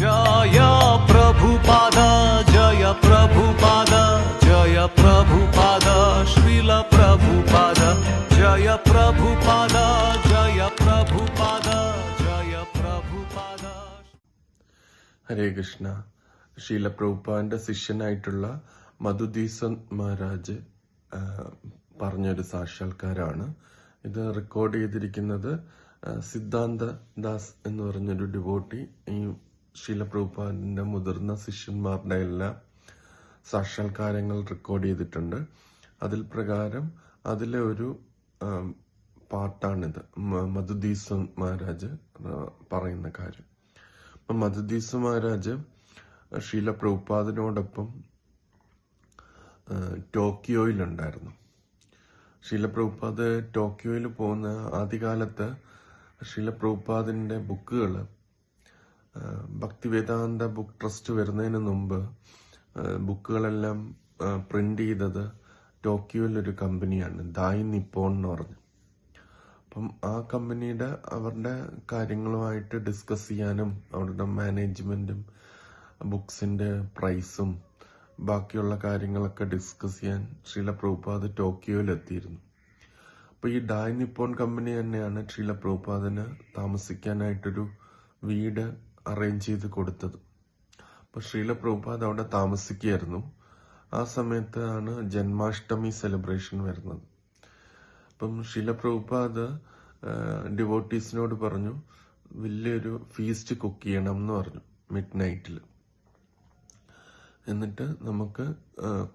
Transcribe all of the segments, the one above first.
ജയ ജയ ജയ ജയ ജയ ജയ ഹരേ കൃഷ്ണ. ശീല പ്രഭുപാദിന്റെ ശിഷ്യനായിട്ടുള്ള മധുദീസൻ മഹാരാജ് പറഞ്ഞൊരു സാക്ഷാത്കാരാണ്. ഇത് റെക്കോർഡ് ചെയ്തിരിക്കുന്നത് സിദ്ധാന്ത ദാസ് എന്ന് പറഞ്ഞൊരു ഡിവോട്ടി ഈ ശീല പ്രഭുപാദിന്റെ മുതിർന്ന ശിഷ്യന്മാരുടെ എല്ലാ സാക്ഷാത്കാരങ്ങൾ റെക്കോർഡ് ചെയ്തിട്ടുണ്ട്. അതിൽ പ്രകാരം അതിലെ ഒരു പാട്ടാണിത്. മധുദീസ മഹാരാജ് പറയുന്ന കാര്യം. അപ്പം മധുദീസ മഹാരാജ് ഷീല പ്രഭുപാദിനോടൊപ്പം ടോക്കിയോയിലുണ്ടായിരുന്നു. ഷീല പ്രഭുപാദ് ടോക്കിയോയിൽ പോകുന്ന ആദ്യകാലത്ത് ഷീല പ്രഭുപാദിന്റെ ബുക്കുകൾ ഭക്തിവേദാന്ത ബുക്ക് ട്രസ്റ്റ് വരുന്നതിന് മുമ്പ് ബുക്കുകളെല്ലാം പ്രിന്റ് ചെയ്തത് ടോക്കിയോയിലൊരു കമ്പനിയാണ് ദായ് നിപ്പോൺ എന്ന് പറഞ്ഞു. അപ്പം ആ കമ്പനിയുടെ അവരുടെ കാര്യങ്ങളുമായിട്ട് ഡിസ്കസ് ചെയ്യാനും അവരുടെ മാനേജ്മെന്റും ബുക്സിന്റെ പ്രൈസും ബാക്കിയുള്ള കാര്യങ്ങളൊക്കെ ഡിസ്കസ് ചെയ്യാൻ ശ്രീല പ്രഭുപാദ് ടോക്കിയോയിൽ എത്തിയിരുന്നു അപ്പൊ ഈ ഡായ് നിപ്പോൺ കമ്പനി തന്നെയാണ് ശ്രീല പ്രഭുപാദിന് താമസിക്കാനായിട്ടൊരു വീട് അറേഞ്ച് ചെയ്ത് കൊടുത്തത്. അപ്പൊ ശ്രീല പ്രഭുപാദ് അവിടെ താമസിക്കുകയായിരുന്നു. ആ സമയത്താണ് ജന്മാഷ്ടമി സെലിബ്രേഷൻ വരുന്നത്. അപ്പം ശില പ്രഭുപാദ് ഡിവോട്ടീസിനോട് പറഞ്ഞു വലിയൊരു ഫീസ്റ്റ് കുക്ക് ചെയ്യണം എന്ന് പറഞ്ഞു മിഡ് നൈറ്റിൽ എന്നിട്ട് നമുക്ക്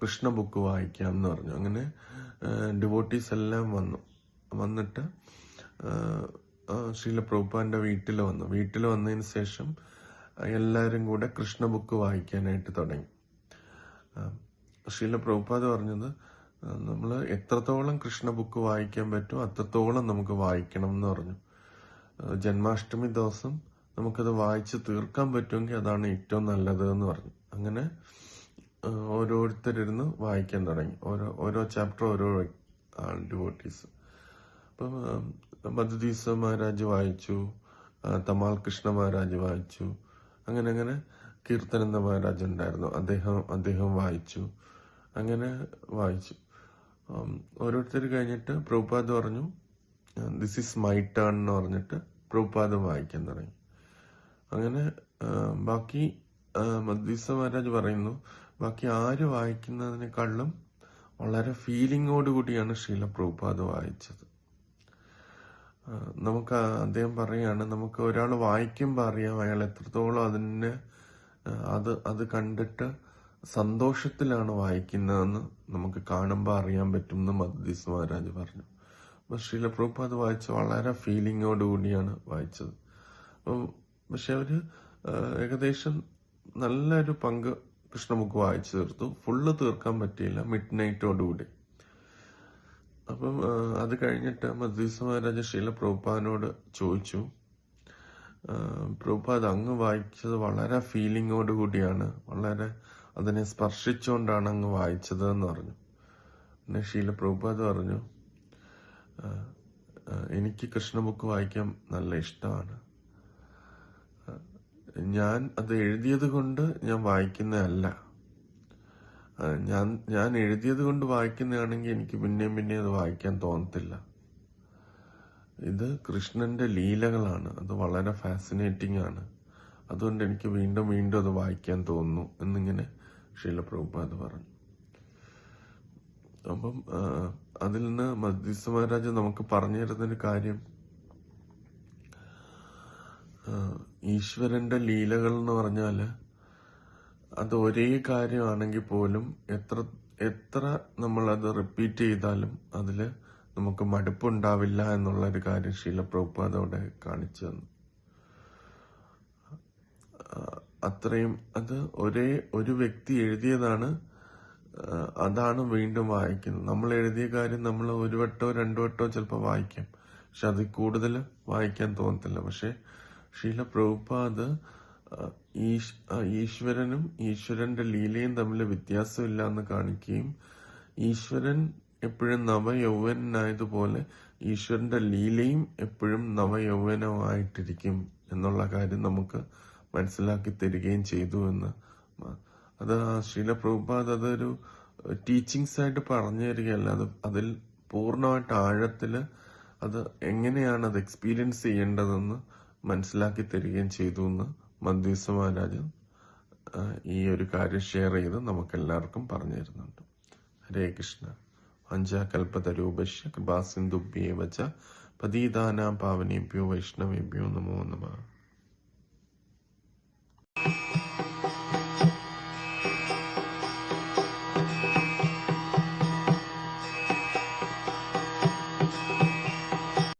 കൃഷ്ണ ബുക്ക് വായിക്കാം എന്ന് പറഞ്ഞു. അങ്ങനെ ഡിവോട്ടീസ് എല്ലാം വന്നു. വന്നിട്ട് ശീല പ്രഭുപാന്റെ വീട്ടിൽ വന്നു. വീട്ടിൽ വന്നതിന് ശേഷം എല്ലാവരും കൂടെ കൃഷ്ണ ബുക്ക് വായിക്കാനായിട്ട് തുടങ്ങി. ശീല പ്രഭുപാദ് പറഞ്ഞത് നമ്മൾ എത്രത്തോളം കൃഷ്ണ ബുക്ക് വായിക്കാൻ പറ്റുമോ അത്രത്തോളം നമുക്ക് വായിക്കണം എന്ന് പറഞ്ഞു. ജന്മാഷ്ടമി ദിവസം നമുക്കത് വായിച്ച് തീർക്കാൻ പറ്റുമെങ്കിൽ അതാണ് ഏറ്റവും നല്ലത് എന്ന് പറഞ്ഞു. അങ്ങനെ ഓരോരുത്തരിരുന്ന് വായിക്കാൻ തുടങ്ങി. ഓരോ ഓരോ ചാപ്റ്റർ ഓരോ ഡിവോട്ടീസ് അപ്പം മധുദീസ മഹാരാജ് വായിച്ചു തമാൽ കൃഷ്ണ മഹാരാജ് വായിച്ചു അങ്ങനെ അങ്ങനെ കീർത്തനന്ദ മഹാരാജ് ഉണ്ടായിരുന്നു. അദ്ദേഹം അദ്ദേഹം വായിച്ചു അങ്ങനെ വായിച്ചു. ഓരോരുത്തർ കഴിഞ്ഞിട്ട് പ്രഭുപാദ് പറഞ്ഞു ദിസ് ഈസ് മൈ ടേൺ എന്ന് പറഞ്ഞിട്ട് പ്രഭുപാദ് വായിക്കാൻ തുടങ്ങി. അങ്ങനെ ബാക്കി മദ്ദീസ മഹാരാജ് പറയുന്നു ബാക്കി ആര് വായിക്കുന്നതിനേക്കാളും വളരെ ഫീലിങ്ങോട് കൂടിയാണ് ശീല പ്രഭുപാദ് വായിച്ചത്. നമുക്ക് അദ്ദേഹം പറയാണ് നമുക്ക് ഒരാൾ വായിക്കുമ്പോൾ അറിയാം അയാൾ എത്രത്തോളം അതിനെ അത് അത് കണ്ടിട്ട് സന്തോഷത്തിലാണ് വായിക്കുന്നതെന്ന് നമുക്ക് കാണുമ്പോൾ അറിയാൻ പറ്റും എന്ന് മദ്ദീസ് മഹാരാജ് പറഞ്ഞു. അപ്പൊ ശ്രീല അത് വായിച്ച വളരെ ഫീലിങ്ങോട് കൂടിയാണ് വായിച്ചത്. പക്ഷെ അവർ ഏകദേശം നല്ലൊരു പങ്ക് കൃഷ്ണബുക്ക് വായിച്ചു തീർത്തു. ഫുള്ള് തീർക്കാൻ പറ്റിയില്ല മിഡ് നൈറ്റോടുകൂടി അപ്പം അത് കഴിഞ്ഞിട്ട് മദ്ദീസ് മഹാരാജ ശീല പ്രഭുപാദിനോട് ചോദിച്ചു. പ്രഭുപാദ് അങ്ങ് വായിച്ചത് വളരെ ഫീലിങ്ങോട് കൂടിയാണ്. വളരെ അതിനെ സ്പർശിച്ചുകൊണ്ടാണ് അങ്ങ് വായിച്ചത് എന്ന് പറഞ്ഞു. പിന്നെ ശീല പ്രഭുപാദ് പറഞ്ഞു എനിക്ക് കൃഷ്ണ ബുക്ക് വായിക്കാൻ നല്ല ഇഷ്ടമാണ്. ഞാൻ അത് എഴുതിയത് കൊണ്ട് ഞാൻ വായിക്കുന്നതല്ല. ഞാൻ ഞാൻ എഴുതിയത് കൊണ്ട് വായിക്കുന്നതാണെങ്കിൽ എനിക്ക് പിന്നെയും പിന്നെയും അത് വായിക്കാൻ തോന്നത്തില്ല. ഇത് കൃഷ്ണന്റെ ലീലകളാണ്. അത് വളരെ ഫാസിനേറ്റിംഗ് ആണ്. അതുകൊണ്ട് എനിക്ക് വീണ്ടും വീണ്ടും അത് വായിക്കാൻ തോന്നുന്നു എന്നിങ്ങനെ ശീല പ്രഭുപാദ് പറഞ്ഞു. അപ്പം അതിൽ നിന്ന് മധ്യസ്ഥ മഹാരാജ് നമുക്ക് പറഞ്ഞു തരുന്നൊരു കാര്യം. ഈശ്വരന്റെ ലീലകൾ എന്ന് പറഞ്ഞാൽ അത് ഒരേ കാര്യമാണെങ്കിൽ പോലും എത്ര എത്ര നമ്മൾ അത് റിപ്പീറ്റ് ചെയ്താലും അതിൽ നമുക്ക് മടുപ്പുണ്ടാവില്ല എന്നുള്ള ഒരു കാര്യം ശീല പ്രഭുപാദ് അവിടെ കാണിച്ചു തന്നു. അത്രയും അത് ഒരേ ഒരു വ്യക്തി എഴുതിയതാണ്. അതാണ് വീണ്ടും വായിക്കുന്നത്. നമ്മൾ എഴുതിയ കാര്യം നമ്മൾ ഒരു വട്ടോ രണ്ടു വട്ടോ ചിലപ്പോൾ വായിക്കാം. പക്ഷെ അതിൽ കൂടുതൽ വായിക്കാൻ തോന്നത്തില്ല. പക്ഷെ ശീല പ്രഭുപാദ് ഈശ്വരനും ഈശ്വരന്റെ ലീലയും തമ്മിൽ വ്യത്യാസമില്ല എന്ന് കാണിക്കുകയും ഈശ്വരൻ എപ്പോഴും നവയൗവനായതുപോലെ ഈശ്വരന്റെ ലീലയും എപ്പോഴും നവയൗവനമായിട്ടിരിക്കും എന്നുള്ള കാര്യം നമുക്ക് മനസ്സിലാക്കി തരികയും ചെയ്തു എന്ന്. അത് ശ്രീല പ്രഭുപാദ് അതൊരു ടീച്ചിങ്സ് ആയിട്ട് പറഞ്ഞു തരികയല്ല. അത് അതിൽ പൂർണമായിട്ട് ആഴത്തിൽ അത് എങ്ങനെയാണ് അത് എക്സ്പീരിയൻസ് ചെയ്യേണ്ടതെന്ന് മനസ്സിലാക്കി തരികയും ചെയ്തു എന്ന് മഹാരാജ് ഈ ഒരു കാര്യം ഷെയർ ചെയ്ത് നമുക്കെല്ലാവർക്കും പറഞ്ഞു തരുന്നുണ്ട്. ഹരേ കൃഷ്ണ. പഞ്ചകൽപതരൂപശ്യ കൃപാസിന്ധുഭ്യേ വച്ച പതീതാനാം പാവനേഭ്യോ വൈഷ്ണവേഭ്യോ നമോ നമഃ.